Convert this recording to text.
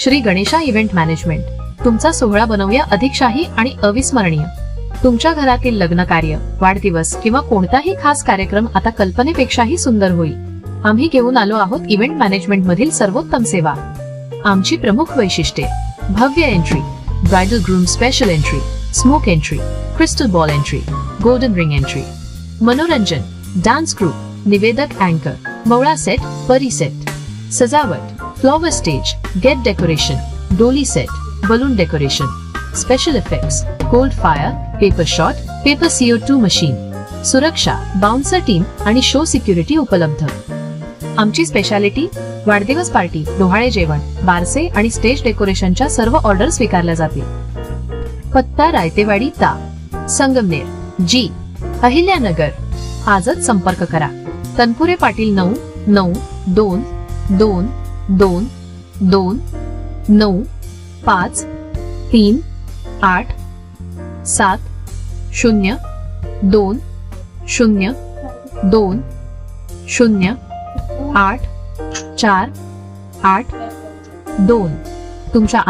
Shri Ganesha event management. तुमचा सोहळा बनवूया अधिक शाही आणि अविस्मरणीय. तुमच्या घरातील लग्न कार्य वाढदिवस किंवा कोणताही खास कार्यक्रम आता कल्पनेपेक्षाही सुंदर होईल. आम्ही घेऊन आलो आहोत इव्हेंट मॅनेजमेंट मधील सर्वोत्तम सेवा. आमची प्रमुख वैशिष्ट्ये. भव्य entry bridal groom special entry smoke entry crystal ball entry golden ring entry. मनोरंजन डान्स ग्रुप निवेदक अँकर मवळा सेट परी सेट. सजावट फ्लॉवर स्टेज गेट डेकोरेशन डोली set balloon decoration special effects cold fire paper shot paper CO two machine सुरक्षा bouncer team आणि show security उपलब्ध. आमची स्पेशालिटी वाढदिवस पार्टी डोहाळे जेवण बारसे आणि स्टेज डेकोरेशनच्या सर्व ऑर्डर स्वीकारल्या जातील. पत्ता रायतेवाडी ता संगमनेर जी अहिल्यानगर. आजच संपर्क करा. तनपुरे पाटील नऊ नऊ दोन दोन दोन दोन नऊ पाच तीन आठ सात शून्य दोन शून्य दोन शून्य आठ चार आठ दोन. तुमच्या